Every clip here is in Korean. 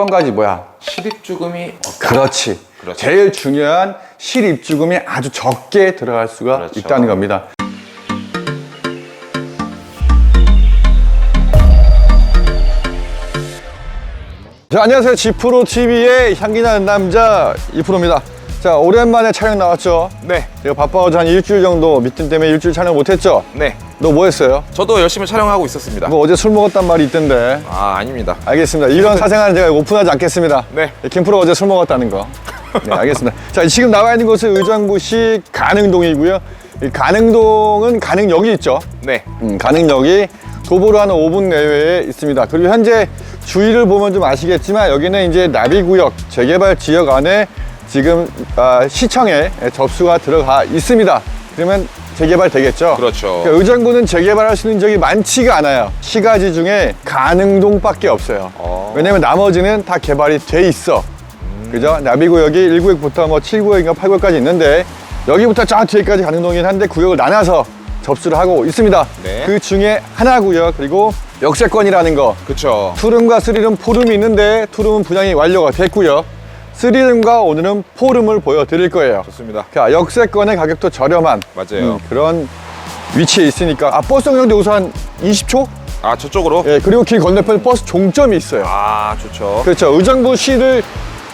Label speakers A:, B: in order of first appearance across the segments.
A: 또한 가지 뭐야?
B: 실입주금이
A: 그렇지.
B: 그렇죠.
A: 제일 중요한 실입주금이 아주 적게 들어갈 수가
B: 그렇죠.
A: 있다는 겁니다. 자, 안녕하세요. 지프로 TV의 향기 나는 남자 이프로입니다. 자, 오랜만에 촬영 나왔죠?
B: 네,
A: 제가 바빠가지고 한 일주일 정도 미팅 때문에 일주일 촬영 못했죠?
B: 네.
A: 너 뭐 했어요?
B: 저도 열심히 촬영하고 있었습니다.
A: 뭐 어제 술 먹었단 말이 있던데.
B: 아, 아닙니다.
A: 알겠습니다. 이런 사생활은 제가 오픈하지 않겠습니다.
B: 네.
A: 김프로 어제 술 먹었다는 거. 네, 알겠습니다. 자, 지금 나와 있는 곳은 의정부시 가능동이고요. 이 가능동은 가능역이 있죠.
B: 네,
A: 음, 가능역이 도보로 한 5분 내외에 있습니다. 그리고 현재 주위를 보면 좀 아시겠지만 여기는 이제 나비구역 재개발 지역 안에 지금 아, 시청에 접수가 들어가 있습니다. 그러면 재개발 되겠죠?
B: 그렇죠.
A: 그러니까 의정부는 재개발할 수 있는 적이 많지가 않아요. 시가지 중에 가능동밖에 없어요.
B: 어.
A: 왜냐면 나머지는 다 개발이 돼 있어. 그죠? 나비구역이 1구역부터 뭐 7구역인가 8구역까지 있는데 여기부터 저 뒤에까지 가능동이긴 한데 구역을 나눠서 접수를 하고 있습니다.
B: 네.
A: 그 중에 하나고요. 그리고 역세권이라는 거.
B: 그쵸.
A: 투룸과 쓰리룸, 포룸이 있는데 투룸은 분양이 완료가 됐고요. 쓰리룸과 오늘은 포룸을 보여드릴 거예요.
B: 좋습니다.
A: 자, 역세권의 가격도 저렴한
B: 맞아요.
A: 음, 그런 위치에 있으니까 아 버스 우선 한 20초?
B: 아, 저쪽으로?
A: 예, 그리고 길 건너편에 버스 종점이 있어요.
B: 아, 좋죠.
A: 그렇죠. 의정부시를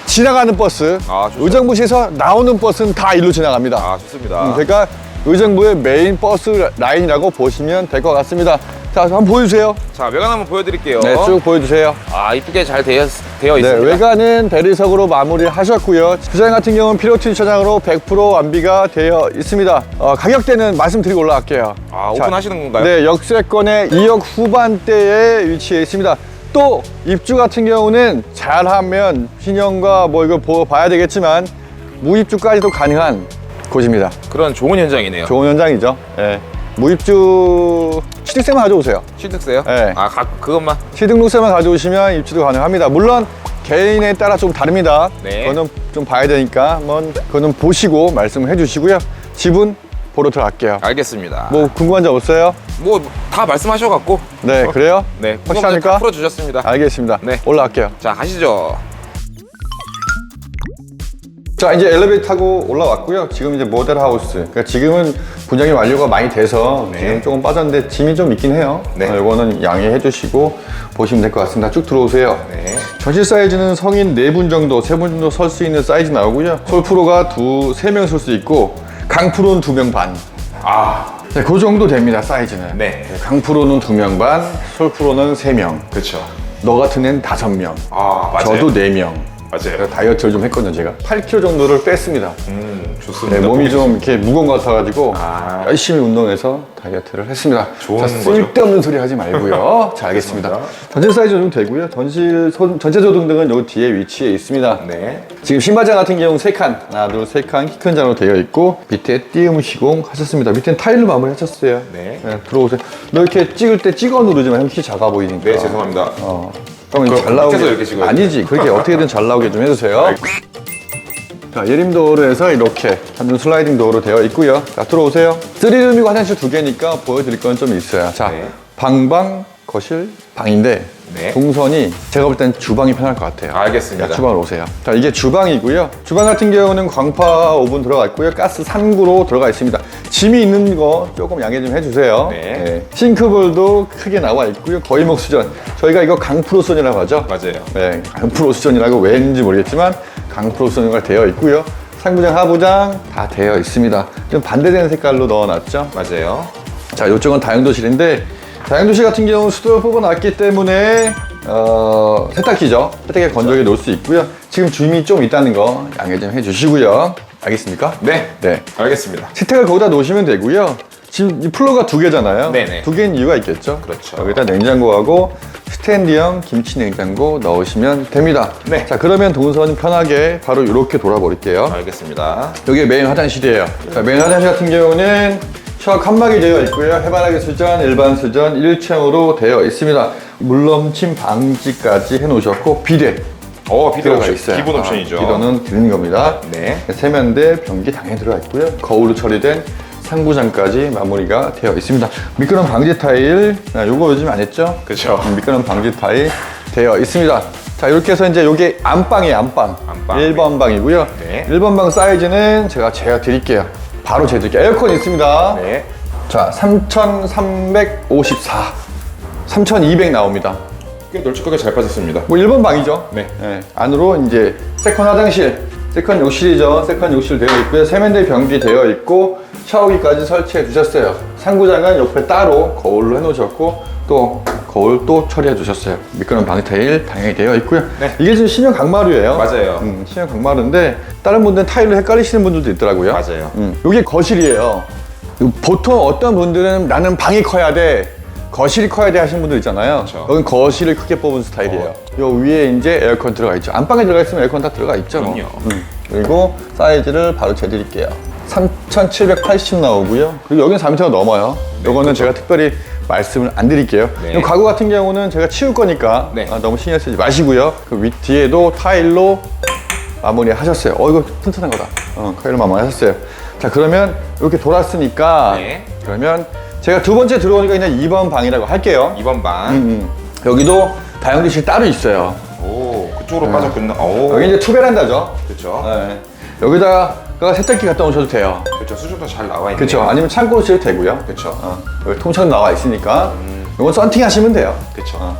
A: 지나가는 버스,
B: 아, 좋죠.
A: 의정부시에서 나오는 버스는 다 일로 지나갑니다.
B: 아, 좋습니다.
A: 음, 그러니까 의정부의 메인 버스 라인이라고 보시면 될 것 같습니다. 자, 한번 보여주세요.
B: 자, 외관 한번 보여드릴게요.
A: 네, 쭉 보여주세요.
B: 아, 이쁘게 잘 되어, 되어
A: 네,
B: 있습니다.
A: 외관은 대리석으로 마무리를 하셨고요. 주차장 같은 경우는 피로티 주차장으로 100% 완비가 되어 있습니다. 어, 가격대는 말씀드리고 올라갈게요.
B: 아,
A: 자,
B: 오픈하시는 건가요?
A: 네, 역세권의 2억 후반대에 위치해 있습니다. 또 입주 같은 경우는 잘하면 신형과 뭐 이걸 보- 봐야 되겠지만 무입주까지도 가능한 곳입니다.
B: 그런 좋은 현장이네요.
A: 좋은 현장이죠. 예. 무입주 취득세만 가져오세요.
B: 취득세요?
A: 네.
B: 아, 가, 그것만?
A: 취등록세만 가져오시면 입주도 가능합니다. 물론 개인에 따라 좀 다릅니다.
B: 네.
A: 그거는 좀 봐야 되니까 한번 그거는 보시고 말씀을 해주시고요. 집은 보러 들어갈게요.
B: 알겠습니다.
A: 뭐 궁금한 점 없어요?
B: 뭐, 다 말씀하셔갖고.
A: 네, 그래요?
B: 네,
A: 확실합니까?
B: 풀어주셨습니다.
A: 알겠습니다.
B: 네.
A: 올라갈게요.
B: 자, 가시죠.
A: 자, 이제 엘리베이터 타고 올라왔고요. 지금 이제 모델 하우스. 그러니까 지금은 분양이 완료가 많이 돼서
B: 네.
A: 지금 조금 빠졌는데 짐이 좀 있긴 해요.
B: 네.
A: 어, 이거는 양해해 주시고 보시면 될 것 같습니다. 쭉 들어오세요.
B: 네.
A: 전실 사이즈는 성인 4분 정도, 3분 정도 설 수 있는 사이즈 나오고요. 솔프로가 두, 3명 설 수 있고, 강프로는 2명 반.
B: 아,
A: 네, 그 정도 됩니다, 사이즈는.
B: 네.
A: 강프로는 2명 반, 솔프로는 3명.
B: 그쵸.
A: 너 같은 애는 5명.
B: 아, 맞아요.
A: 저도 4명.
B: 맞아요.
A: 다이어트를 좀 했거든요, 제가. 8kg 정도를 뺐습니다.
B: 음, 좋습니다.
A: 네, 몸이 좀 이렇게 무거운 것 같아가지고
B: 아.
A: 열심히 운동해서 다이어트를 했습니다.
B: 좋은
A: 자,
B: 거죠.
A: 쓸데없는 소리 하지 말고요. 자, 알겠습니다. 전실 사이즈 좀 되고요. 전실 소- 전체 조등등은 여기 뒤에 위치해 있습니다.
B: 네.
A: 지금 신발장 같은 경우는 세 칸, 하나, 둘, 세 칸, 키 큰 장으로 되어 있고 밑에 띄움 시공 하셨습니다. 밑에는 타일로 마무리 하셨어요.
B: 네.
A: 들어오세요. 너 이렇게 찍을 때 찍어 누르지 마. 형키 작아 보이니까.
B: 네, 죄송합니다.
A: 어. 형
B: 그럼
A: 잘 나오게.
B: 밑에서 이렇게.
A: 아니지. 그렇게 어떻게든 잘 나오게 좀 해주세요. 자, 예림 도어로해서 이렇게 한눈 슬라이딩 도어로 되어 있고요. 자, 들어오세요. 3룸이고 화장실 두 개니까 보여드릴 건 좀 있어요. 자,
B: 네.
A: 방방, 거실, 방인데
B: 네.
A: 동선이 제가 볼 땐 주방이 편할 것 같아요.
B: 알겠습니다.
A: 자, 주방으로 오세요. 자, 이게 주방이고요. 주방 같은 경우는 광파 오븐 들어가 있고요. 가스 3구로 들어가 있습니다. 짐이 있는 거 조금 양해 좀 해주세요.
B: 네.
A: 싱크볼도 크게 나와 있고요. 거의목 수전. 저희가 이거 강프로 수전이라고 하죠.
B: 맞아요.
A: 네, 강프로 수전이라고 왜 했는지 모르겠지만 강프로 수전이 되어 있고요. 상부장, 하부장 다 되어 있습니다. 좀 반대되는 색깔로 넣어놨죠.
B: 맞아요.
A: 자, 이쪽은 다용도실인데 다용도실 같은 경우는 수도를 뽑아놨기 때문에 어, 세탁기죠. 세탁기에 건조기에 놓을 수 있고요. 지금 줌이 좀 있다는 거 양해 좀 해주시고요. 알겠습니까?
B: 네.
A: 네.
B: 알겠습니다.
A: 세탁을 거기다 놓으시면 되고요. 지금 이 플로가 두 개잖아요.
B: 네네.
A: 두 개인 이유가 있겠죠.
B: 그렇죠.
A: 여기다 냉장고하고 스탠드형 김치 냉장고 넣으시면 됩니다.
B: 네.
A: 자, 그러면 동선 편하게 바로 이렇게 돌아버릴게요.
B: 알겠습니다.
A: 여기 메인 화장실이에요. 자, 메인 화장실 같은 경우는 샤워 칸막이 되어 있고요. 해바라기 수전, 일반 수전 1층으로 되어 있습니다. 물넘침 방지까지 해놓으셨고 비대
B: 어, 비도
A: 들어가. 있어요.
B: 기본 옵션이죠.
A: 아, 비도는 드리는 겁니다.
B: 네.
A: 세면대, 변기 당연히 들어가 있고요. 거울로 처리된 상부장까지 마무리가 되어 있습니다. 미끄럼 방지 타일, 아, 요거 요즘 안 했죠?
B: 그쵸.
A: 음, 미끄럼 방지 타일 되어 있습니다. 자, 이렇게 해서 이제 요게 안방이에요, 안방.
B: 안방.
A: 1번 방이고요.
B: 네.
A: 1번 방 사이즈는 제가 재어 드릴게요. 바로 재드릴게요. 에어컨 있습니다.
B: 네.
A: 자, 3,354. 3,200 나옵니다.
B: 꽤 널찍하게 잘 빠졌습니다.
A: 뭐 1번 방이죠.
B: 네.
A: 안으로 이제 세컨 화장실, 세컨 욕실이죠. 세컨 욕실 되어 있고요. 세면대 변기 되어 있고 샤워기까지 설치해 주셨어요. 상부장은 옆에 따로 거울로 해 놓으셨고 또 거울 또 처리해 주셨어요. 미끄럼 방지 타일 당연히 되어 있고요.
B: 네.
A: 이게 지금 신형 강마루예요.
B: 맞아요.
A: 음, 신형 강마루인데 다른 분들은 타일로 헷갈리시는 분들도 있더라고요.
B: 맞아요.
A: 음, 이게 거실이에요. 보통 어떤 분들은 나는 방이 커야 돼. 거실이 커야 돼 하시는 분들 있잖아요.
B: 그쵸.
A: 여긴 거실을 크게 뽑은 스타일이에요. 요 위에 이제 에어컨 들어가 있죠. 안방에 들어가 있으면 에어컨 다 들어가 있죠. 뭐.
B: 그럼요.
A: 음. 그리고 사이즈를 바로 재드릴게요. 3,780 나오고요. 그리고 여기는 4m가 넘어요.
B: 네,
A: 요거는 제가 특별히 말씀을 안 드릴게요.
B: 네.
A: 이 가구 같은 경우는 제가 치울 거니까
B: 네.
A: 아, 너무 신경 쓰지 마시고요. 그윗 뒤에도 타일로 마무리 하셨어요. 어, 이거 튼튼한 거다. 어, 타일로 마무리 하셨어요. 자, 그러면 이렇게 돌았으니까
B: 네.
A: 그러면 제가 두 번째 들어오니까 그냥 2번 방이라고 할게요.
B: 2번 방.
A: 음, 여기도 다용도실 따로 있어요.
B: 오, 그쪽으로 빠졌군요. 오.
A: 여기 이제 투베란다죠.
B: 그렇죠.
A: 네. 여기다가 세탁기 갖다 놓으셔도 돼요.
B: 그렇죠. 수준도 잘 나와 있네요.
A: 그렇죠. 아니면 창고로 쓰셔도 되고요.
B: 그렇죠.
A: 어, 여기 통창 나와 있으니까 이건 썬팅 하시면 돼요.
B: 그렇죠.
A: 어.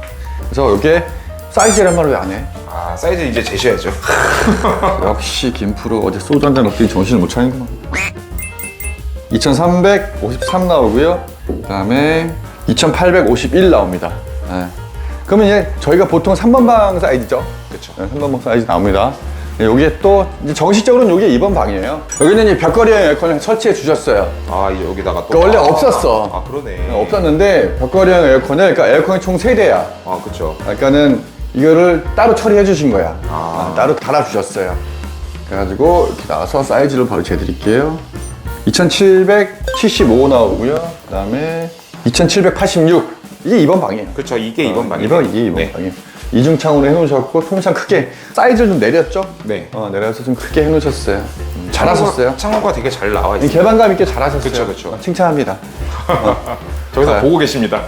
A: 그래서 이게 사이즈란 말을 왜 안 해?
B: 아, 사이즈 이제 재셔야죠.
A: 역시 김프로 어제 소주 한잔 먹더니 정신을 못 차리는구만. 2353 나오고요. 그 다음에 2851 나옵니다. 네. 그러면 이제 저희가 보통 3번 방 사이즈죠.
B: 그렇죠.
A: 네, 3번 방 사이즈 나옵니다. 네, 여기에 또 이제 정식적으로는 여기 2번 방이에요. 여기는 이제 벽걸이형 에어컨을 설치해 주셨어요.
B: 아, 이제 여기다가
A: 또그 원래
B: 아,
A: 없었어.
B: 아, 그러네.
A: 네, 없었는데 벽걸이형 에어컨을 그러니까 에어컨이 총 3대야.
B: 아, 그렇죠.
A: 그러니까는 이거를 따로 처리해 주신 거야.
B: 아.
A: 아, 따로 달아 주셨어요. 그래가지고 이렇게 나와서 사이즈를 바로 재드릴게요. 2775 나오고요. 그 다음에 2786. 이게 2번 방이에요.
B: 그렇죠. 이게 2번 방이에요.
A: 2번, 이게 2번
B: 네.
A: 방이에요. 이중창으로 해놓으셨고, 통창 크게, 사이즈를 좀 내렸죠?
B: 네.
A: 어, 내려서 좀 크게 해놓으셨어요. 음, 잘하셨어요.
B: 창호가, 되게 잘 나와
A: 이
B: 있어요.
A: 개방감 있게 잘하셨어요.
B: 그쵸, 그쵸.
A: 어, 칭찬합니다.
B: 저기서
A: 아.
B: 보고 계십니다.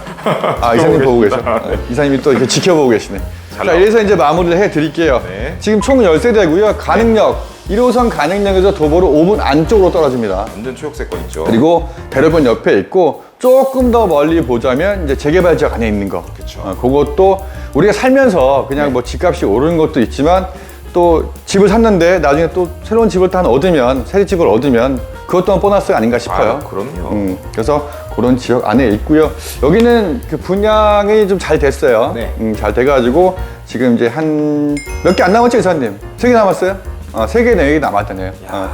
A: 아, 이사님 보고 계셔. 어, 이사님이 또 이렇게 지켜보고 계시네.
B: 잘
A: 자. 이래서 이제 마무리를 해 드릴게요.
B: 네.
A: 지금 총 10세대고요. 가능역, 1호선 가능역에서 도보로 5분 안쪽으로 떨어집니다.
B: 완전 초록색권 있죠.
A: 그리고 대로변 옆에 있고 조금 더 멀리 보자면 이제 재개발 지역 안에 있는 거.
B: 그쵸.
A: 어, 그것도 우리가 살면서 그냥 뭐 집값이 오르는 것도 있지만 또 집을 샀는데 나중에 또 새로운 집을 또 하나 얻으면 새 집을 얻으면 그것 또한 보너스가 아닌가 싶어요.
B: 아, 그럼요.
A: 음, 그래서 그런 지역 안에 있고요. 여기는 그 분양이 좀 잘 됐어요.
B: 네.
A: 음, 잘 돼가지고 지금 이제 한 몇 개 안 남았죠, 이사님? 세 개 남았어요? 어, 세 개, 네 개 남았다네요. 어,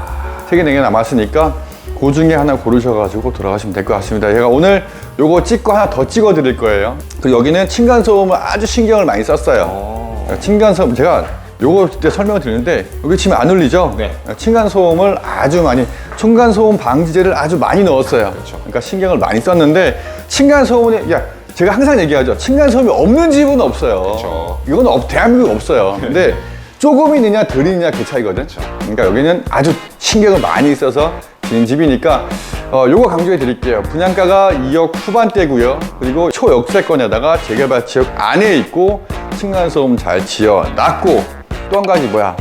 A: 세 개, 네 개 남았으니까 그 중에 하나 고르셔가지고 돌아가시면 될 것 같습니다. 제가 오늘 요거 찍고 하나 더 찍어 드릴 거예요. 그리고 여기는 층간소음을 아주 신경을 많이 썼어요.
B: 어.
A: 층간소음 제가 요거 그때 설명을 드리는데 여기 치면 안 울리죠?
B: 네.
A: 층간소음을 아주 많이 층간소음 방지제를 아주 많이 넣었어요.
B: 그렇죠.
A: 그러니까 신경을 많이 썼는데 층간소음이 야 제가 항상 얘기하죠. 층간소음이 없는 집은 없어요.
B: 그렇죠.
A: 이건 없, 대한민국 없어요. 근데 조금 있느냐 덜 있느냐 그 차이거든. 그러니까 여기는 아주 신경을 많이 써서 지은 집이니까 어, 요거 강조해 드릴게요. 분양가가 2억 후반대고요. 그리고 초역세권에다가 재개발 지역 안에 있고 층간소음 잘 지어 놨고 또 한 가지 뭐야?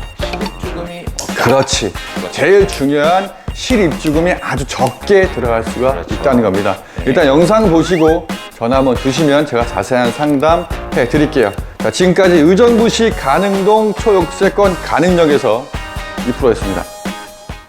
B: 조금이
A: 그렇지. 제일 중요한 실입주금이 아주 적게 들어갈 수가
B: 그렇죠.
A: 있다는 겁니다. 일단 영상 보시고 전화 한번 주시면 제가 자세한 상담 해 드릴게요. 자, 지금까지 의정부시 가능동 초역세권 가능역에서 이프로였습니다.